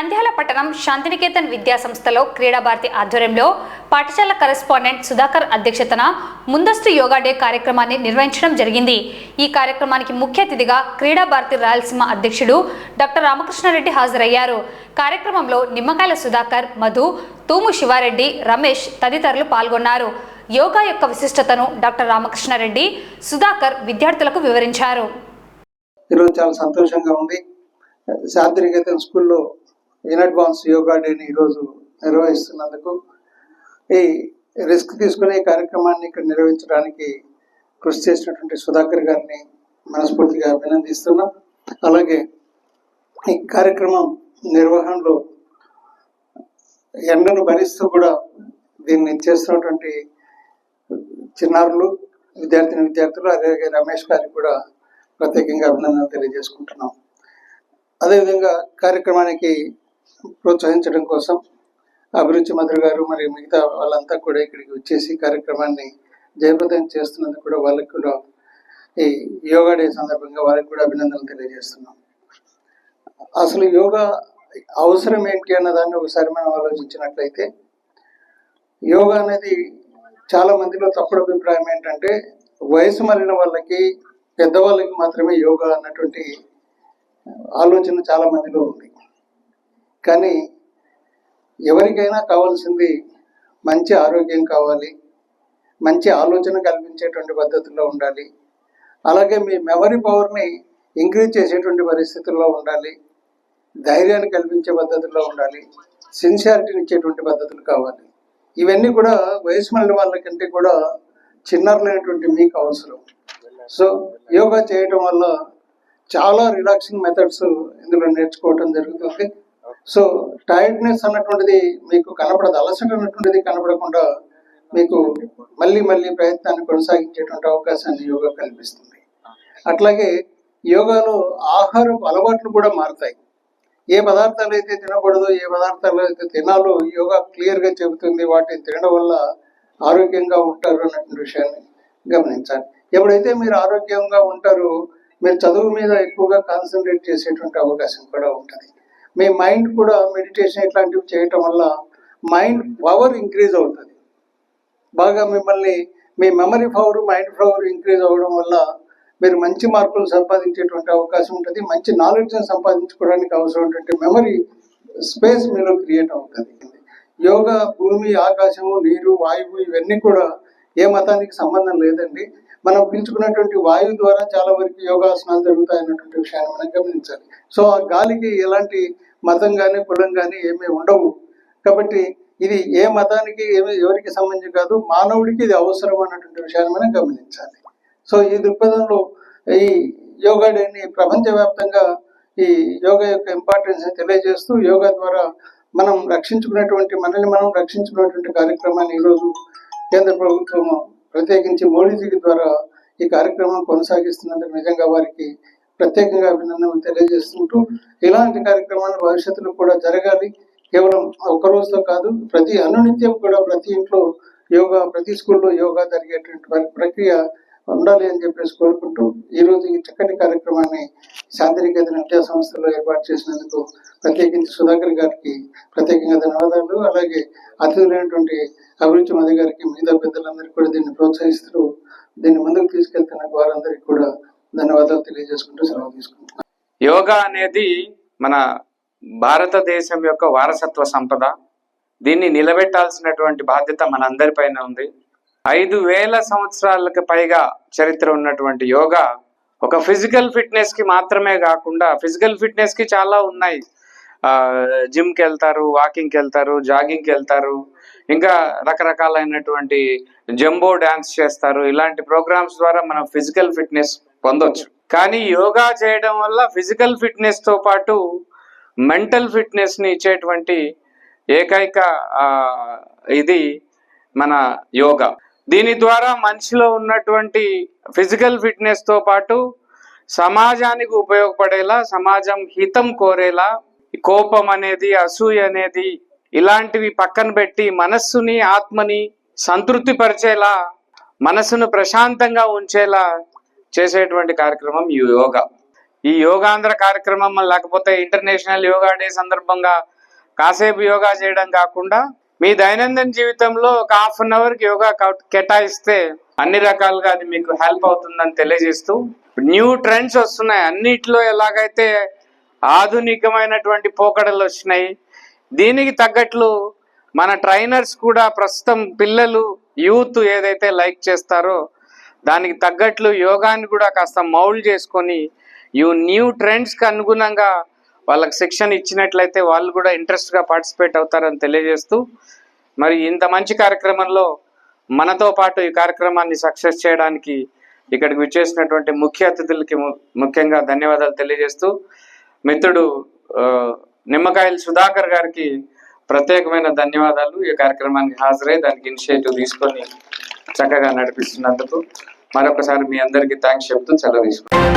నంద్యాల పట్టణం శాంతినికేతన్ విద్యా సంస్థలో క్రీడా ఆధ్వర్యంలో పాఠశాల కరెస్పాండెంట్ సుధాకర్ అధ్యక్షతన ముందస్తు యోగా డే కార్యక్రమాన్ని నిర్వహించడం జరిగింది. ఈ కార్యక్రమానికి ముఖ్య అతిథిగా క్రీడా భారతి రాయలసీమ అధ్యక్షుడు డాక్టర్ రామకృష్ణారెడ్డి హాజరయ్యారు. కార్యక్రమంలో నిమ్మకాయల సుధాకర్ మధు తూము శివారెడ్డి రమేష్ తదితరులు పాల్గొన్నారు. యోగా యొక్క విశిష్టతను డాక్టర్ రామకృష్ణారెడ్డి సుధాకర్ విద్యార్థులకు వివరించారు. ఈరోజు చాలా సంతోషంగా ఉంది. శాంతినికేతన్ స్కూల్లో ఇన్ అడ్వాన్స్ యోగా డేని ఈరోజు నిర్వహిస్తున్నందుకు ఈ రిస్క్ తీసుకునే కార్యక్రమాన్ని ఇక్కడ నిర్వహించడానికి కృషి చేసినటువంటి సుధాకర్ గారిని మనస్ఫూర్తిగా అభినందిస్తున్నాం. అలాగే ఈ కార్యక్రమం నిర్వహణలో ఎండను భరిస్తూ కూడా దీన్ని చేస్తున్నటువంటి చిన్నారులు విద్యార్థిని విద్యార్థులు అలాగే రమేష్ గారికి కూడా ప్రత్యేకంగా అభినందనలు తెలియజేసుకుంటున్నాం. అదేవిధంగా కార్యక్రమానికి ప్రోత్సహించడం కోసం అభిరుచి మధుర గారు మరి మిగతా వాళ్ళంతా కూడా ఇక్కడికి వచ్చేసి కార్యక్రమాన్ని జయప్రదం చేస్తున్నందుకు కూడా వాళ్ళకి కూడా ఈ యోగా డే సందర్భంగా వాళ్ళకి కూడా అభినందనలు తెలియజేస్తున్నాం. అసలు యోగా అవసరం ఏంటి అన్న దాన్ని ఒకసారి మనం ఆలోచించినట్లయితే యోగా అనేది చాలా మందిలో తప్పుడు అభిప్రాయం ఏంటంటే వయసు మళ్ళిన వాళ్ళకి పెద్దవాళ్ళకి మాత్రమే యోగా అన్నటువంటి ఆలోచన చాలా మందిలో ఉంది. కానీ ఎవరికైనా కావాల్సింది మంచి ఆరోగ్యం కావాలి మంచి ఆలోచన కల్పించేటువంటి పద్ధతుల్లో ఉండాలి. అలాగే మీ మెమరీ పవర్ని ఇంక్రీజ్ చేసేటువంటి పరిస్థితుల్లో ఉండాలి. ధైర్యాన్ని కల్పించే పద్ధతుల్లో ఉండాలి. సిన్సియారిటీని ఇచ్చేటువంటి పద్ధతులు కావాలి. ఇవన్నీ కూడా వయసు మళ్ళీ వాళ్ళకంటే కూడా చిన్నారులైనటువంటి మీకు అవసరం. సో యోగా చేయటం వల్ల చాలా రిలాక్సింగ్ మెథడ్స్ ఇందులో నేర్చుకోవటం జరుగుతుంది. సో టైర్డ్నెస్ అన్నటువంటిది మీకు కనపడదు అలసట అన్నటువంటిది కనపడకుండా మీకు మళ్ళీ మళ్ళీ ప్రయత్నాన్ని కొనసాగించేటువంటి అవకాశాన్ని యోగా కల్పిస్తుంది. అట్లాగే యోగాలో ఆహారపు అలవాట్లు కూడా మారుతాయి. ఏ పదార్థాలు అయితే తినకూడదు ఏ పదార్థాలు అయితే తినాలో యోగా క్లియర్గా చెబుతుంది వాటిని తినడం వల్ల ఆరోగ్యంగా ఉంటారు అన్నటువంటి విషయాన్ని గమనించాలి. ఎప్పుడైతే మీరు ఆరోగ్యంగా ఉంటారో మీరు చదువు మీద ఎక్కువగా కాన్సన్ట్రేట్ చేసేటువంటి అవకాశం కూడా ఉంటుంది. మీ మైండ్ కూడా మెడిటేషన్ ఇట్లాంటివి చేయటం వల్ల మైండ్ పవర్ ఇంక్రీజ్ అవుతుంది. బాగా మిమ్మల్ని మీ memory power mind power increase అవ్వడం వల్ల మీరు మంచి మార్కులు సంపాదించేటువంటి అవకాశం ఉంటుంది. మంచి నాలెడ్జ్ని సంపాదించుకోవడానికి అవసరమైనటువంటి మెమరీ స్పేస్ మీలో క్రియేట్ అవుతుంది. యోగా భూమి ఆకాశము నీరు వాయువు ఇవన్నీ కూడా ఏ మతానికి సంబంధం లేదండి. మనం పీల్చుకున్నటువంటి వాయువు ద్వారా చాలా వరకు యోగాసనాలు జరుగుతాయి అన్నటువంటి విషయాన్ని మనం గమనించాలి. సో ఆ గాలికి ఎలాంటి మతం కానీ కులం కానీ ఏమీ ఉండవు. కాబట్టి ఇది ఏ మతానికి ఏమి ఎవరికి సంబంధించి కాదు మానవుడికి ఇది అవసరం అన్నటువంటి విషయాన్ని మనం గమనించాలి. సో ఈ దృక్పథంలో ఈ యోగా డేని ప్రపంచవ్యాప్తంగా ఈ యోగా యొక్క ఇంపార్టెన్స్ తెలియజేస్తూ యోగా ద్వారా మనం రక్షించుకున్నటువంటి మనల్ని మనం రక్షించుకున్నటువంటి కార్యక్రమాన్ని ఈరోజు కేంద్ర ప్రభుత్వం ప్రత్యేకించి మోడీజీ ద్వారా ఈ కార్యక్రమం కొనసాగిస్తున్నందుకు నిజంగా వారికి ప్రత్యేకంగా అభినందనలు తెలియజేస్తుంటూ ఇలాంటి కార్యక్రమాలు భవిష్యత్తులో కూడా జరగాలి. కేవలం ఒక్క రోజుతో కాదు ప్రతి అనునిత్యం కూడా ప్రతి ఇంట్లో యోగా ప్రతి స్కూల్లో యోగా జరిగేటువంటి ప్రక్రియ ఉండాలి అని చెప్పేసి కోరుకుంటూ ఈ రోజు ఈ చక్కటి కార్యక్రమాన్ని శాంతినికేతన విద్యా సంస్థలో ఏర్పాటు చేసినందుకు ప్రత్యేకించి సుధాకర్ గారికి ప్రత్యేకంగా ధన్యవాదాలు. అలాగే అతిథులైనటువంటి అభిరుచి మధు గారికి మిగతా పెద్దలందరికీ కూడా దీన్ని ప్రోత్సహిస్తూ దీన్ని ముందుకు తీసుకెళ్తున్న వారందరికీ కూడా ధన్యవాదాలు తెలియజేసుకుంటూ సెలవు తీసుకుంటున్నాను. యోగా అనేది మన భారతదేశం యొక్క వారసత్వ సంపద. దీన్ని నిలబెట్టాల్సినటువంటి బాధ్యత మనందరిపైన ఉంది. ఐదు వేల సంవత్సరాలకు పైగా చరిత్ర ఉన్నటువంటి యోగా ఒక ఫిజికల్ ఫిట్నెస్కి మాత్రమే కాకుండా ఫిజికల్ ఫిట్నెస్కి చాలా ఉన్నాయి. జిమ్కి వెళ్తారు వాకింగ్కి వెళ్తారు జాగింగ్కి వెళ్తారు ఇంకా రకరకాలైనటువంటి జంబో డాన్స్ చేస్తారు. ఇలాంటి ప్రోగ్రామ్స్ ద్వారా మనం ఫిజికల్ ఫిట్నెస్ పొందొచ్చు. కానీ యోగా చేయడం వల్ల ఫిజికల్ ఫిట్నెస్తో పాటు మెంటల్ ఫిట్నెస్ని ఇచ్చేటువంటి ఏకైక ఇది మన యోగా. దీని ద్వారా మనిషిలో ఉన్నటువంటి ఫిజికల్ ఫిట్నెస్తో పాటు సమాజానికి ఉపయోగపడేలా సమాజం హితం కోరేలా కోపం అనేది అసూయ అనేది ఇలాంటివి పక్కన పెట్టి మనస్సుని ఆత్మని సంతృప్తి పరిచేలా మనసును ప్రశాంతంగా ఉంచేలా చేసేటువంటి కార్యక్రమం ఈ యోగా. ఈ యోగాంధ్ర కార్యక్రమం లేకపోతే ఇంటర్నేషనల్ యోగా డే సందర్భంగా కాసేపు యోగా చేయడం కాకుండా మీ దైనందిన జీవితంలో ఒక హాఫ్ అన్ అవర్కి యోగా కేటాయిస్తే అన్ని రకాలుగా అది మీకు హెల్ప్ అవుతుందని తెలియజేస్తూ న్యూ ట్రెండ్స్ వస్తున్నాయి. అన్నిట్లో ఎలాగైతే ఆధునికమైనటువంటి పోకడలు వచ్చినాయి దీనికి తగ్గట్లు మన ట్రైనర్స్ కూడా ప్రస్తుతం పిల్లలు యూత్ ఏదైతే లైక్ చేస్తారో దానికి తగ్గట్లు యోగాని కూడా కాస్త మౌల్డ్ చేసుకొని యూ న్యూ ట్రెండ్స్కి అనుగుణంగా వాళ్ళకి శిక్షణ ఇచ్చినట్లయితే వాళ్ళు కూడా ఇంట్రెస్ట్గా పార్టిసిపేట్ అవుతారని తెలియజేస్తూ మరి ఇంత మంచి కార్యక్రమంలో మనతో పాటు ఈ కార్యక్రమాన్ని సక్సెస్ చేయడానికి ఇక్కడికి విచ్చేసినటువంటి ముఖ్య అతిథులకి ము- ముఖ్యంగా ధన్యవాదాలు తెలియజేస్తూ మిత్రుడు నిమ్మకాయల సుధాకర్ గారికి ప్రత్యేకమైన ధన్యవాదాలు. ఈ కార్యక్రమానికి హాజరై దానికి ఇనిషియేటివ్ తీసుకొని చక్కగా నడిపిస్తున్నందుకు మరొకసారి మీ అందరికీ థ్యాంక్స్ చెప్తూ సెలవు తీసుకుంటాను